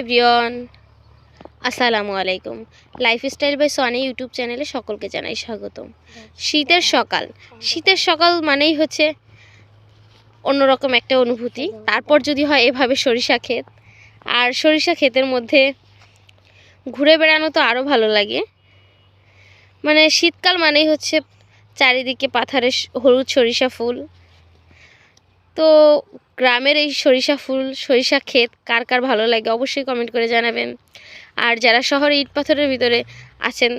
Everyone, আসসালামু আলাইকুম। Lifestyle by Sony YouTube চ্যানেলে সকলকে জানাই স্বাগতম। শীতের সকাল। শীতের সকাল মানেই হচ্ছে অন্যরকম একটা অনুভূতি। তারপর যদি হয় এভাবে সরিষা ক্ষেত। আর সরিষা ক্ষেতের মধ্যে ঘুরে বেড়ানো তো আরও ভালো লাগে। মানে শীতকাল মানেই হচ্ছে চারিদিকে পাথারে হলুদ সরিষা ফুল। তো গ্রামের এই সরিষা ফুল, সরিষা ক্ষেত কার কার ভালো লাগে অবশ্যই কমেন্ট করে জানাবেন। আর যারা শহরে ইট পাথরের ভিতরে আছেন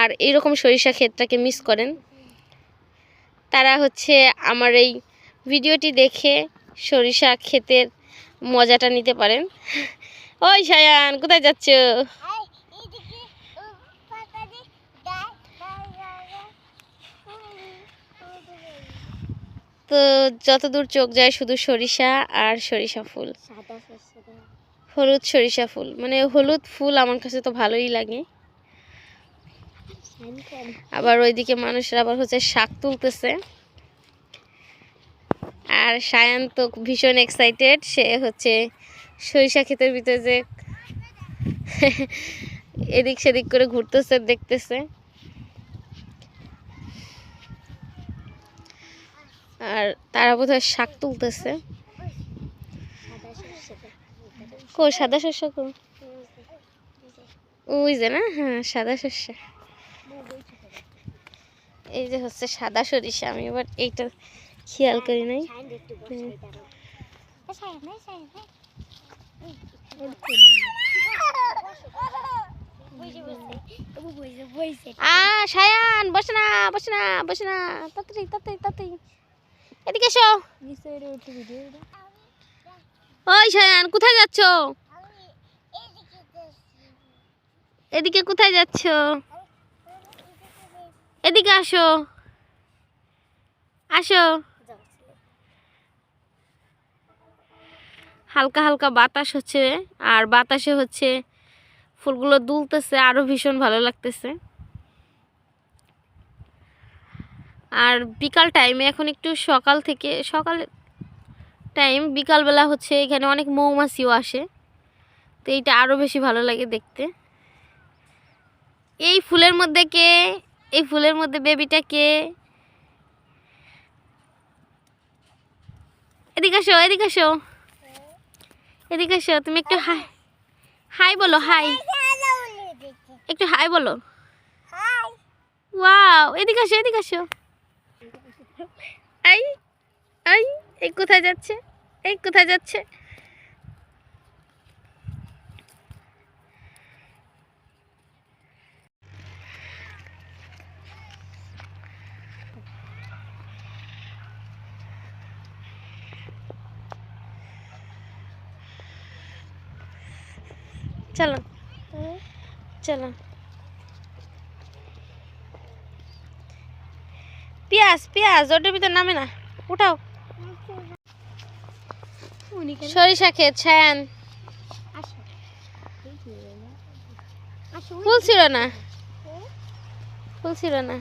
আর এইরকম সরিষা ক্ষেতটাকে মিস করেন, তারা হচ্ছে আমার এই ভিডিওটি দেখে সরিষা ক্ষেতের মজাটা নিতে পারেন। ওই সায়ান, কোথায় যাচ্ছ? তো যতদূর চোখ যায় শুধু সরিষা আর সরিষা ফুল। হলুদ সরিষা ফুল। মানে হলুদ ফুল আমার কাছে তো ভালোই লাগে। আবার ওইদিকে মানুষরা আবার হচ্ছে শাক তুলতেছে। আর সায়ান তো ভীষণ এক্সাইটেড সে হচ্ছে সরিষা ক্ষেতের ভিতরে যে এদিক সেদিক করে ঘুরতেছে দেখতেছে। আর তারা বোধ বোধহয় শাক তুলতেছে। কো, সাদা শস্য কো? ওই যে না? হ্যাঁ সাদা শস্য। এই যে হচ্ছে সাদা সরিষা, আমি এবার এইটা খেয়াল করি নাই। আ, সায়ান, বসে না বসে না বসে না, তাড়াতাড়ি তাড়াতাড়ি তাড়াতাড়ি। এদিকে এসো। ওই কোথায় যাচ্ছ? এদিকে কোথায় যাচ্ছ? এদিকে আসো। আসো। হালকা হালকা বাতাস হচ্ছে, আর বাতাসে হচ্ছে ফুলগুলো দুলতেছে, আরও ভীষণ ভালো লাগতেছে। আর বিকাল টাইমে এখন একটু সকাল থেকে সকাল টাইম বিকালবেলা হচ্ছে এখানে অনেক মৌমাছিও আসে। তো এইটা আরও বেশি ভালো লাগে দেখতে। এই ফুলের মধ্যে কে? এই ফুলের মধ্যে বেবিটা কে? এদিকে আসো এদিকে আসো। এদিকে আসো তুমি একটু হাই হাই বলো হাই একটু হাই বলো। ওয়াও এদিকে আসো এদিকে আসো। এই এই এই কোথায় যাচ্ছে? এই কোথায় যাচ্ছে? চলো। চলো। পেঁয়াজ পেঁয়াজ ওটার ভিতর নামে না। উঠাও। সরিষা ছায়ান। ফুল ছিল না। ফুল ছিল না।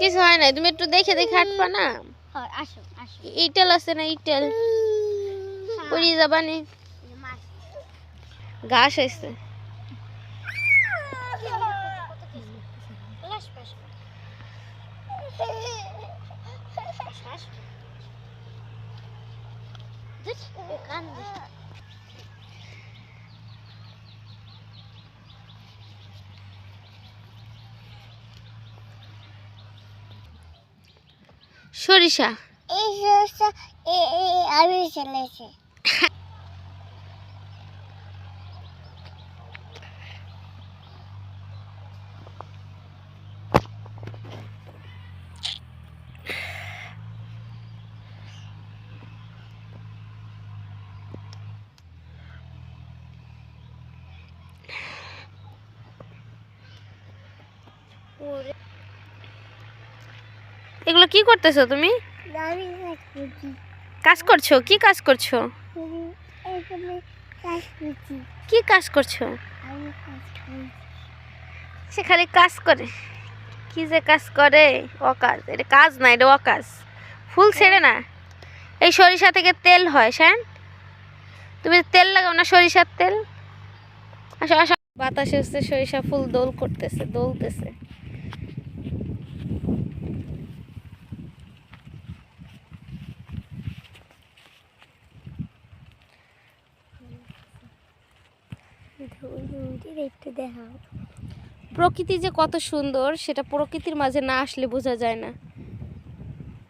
কিছু হয় না তুমি একটু দেখে দেখে হাঁটবা না? ইটেল আছে না ইটেল? পড়িয়ে যাবা নি? ঘাস হয়েছে। সরিষা। এই সমস্যা আমি চলেছে এগুলো কি করতেছো তুমি? কাজ করছ? কি কাজ করছ? কি কাজ করছ? আমি কাজ করছি। সে খালি কাজ করে। কি যে কাজ করে? অকাজ। এটা কাজ না এটা অকাজ। ফুল ছেড়ে না? এই সরিষা থেকে তেল হয় শ্যান। তুমি তেল লাগাও না সরিষার তেল? আসো আসো। বাতাসে হচ্ছে সরিষা ফুল দোল করতেছে দোলতেছে। একটু দেখাও। প্রকৃতি যে কত সুন্দর সেটা প্রকৃতির মাঝে না আসলে বোঝা যায় না।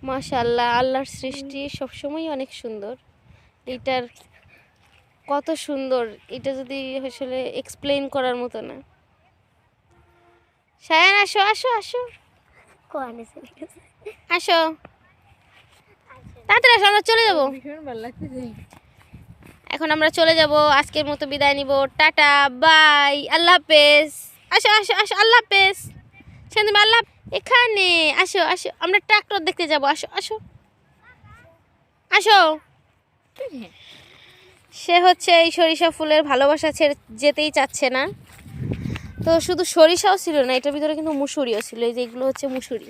মাশাল্লাহ আল্লাহর সৃষ্টি সবসময় অনেক সুন্দর। এটার কত সুন্দর এটা যদি আসলে এক্সপ্লেইন করার মতো না। সায়ান আসো আসো আসো। আসো। তাড়াতাড়ি আসো আমরা চলে যাব। এখন আমরা চলে যাব, আজকের মতো বিদায় নিব, টাটা, বাই, আল্লাহ হাফেজ। আসো আসো আসো, আল্লাহ হাফেজ। তুমি আল্লাহ এখানে, আসো আসো, আমরা ট্রাক্টর দেখতে যাব, আসো আসো। আসো। সে হচ্ছে এই সরিষা ফুলের ভালোবাসা ছেড়ে যেতেই চাচ্ছে না। তো শুধু সরিষাও ছিল না, এটার ভিতরে কিন্তু মুসুরিও ছিল, এই যে এগুলো হচ্ছে মুসুরি।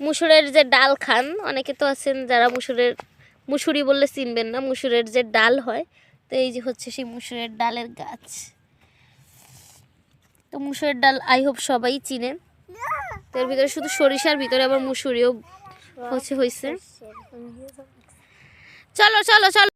মুসুরের যে ডাল খান, অনেকে তো আছেন যারা মুসুরের মুসুরি বললে চিনবেন না, মুসুরের যে ডাল হয়, তো এই যে হচ্ছে সেই মুসুরের ডালের গাছ। তো মুসুরের ডাল আই হোপ সবাই চিনে। তো এর ভিতরে শুধু সরিষার ভিতরে আবার মুসুরিও হচ্ছে হয়েছে চলো চলো চলো।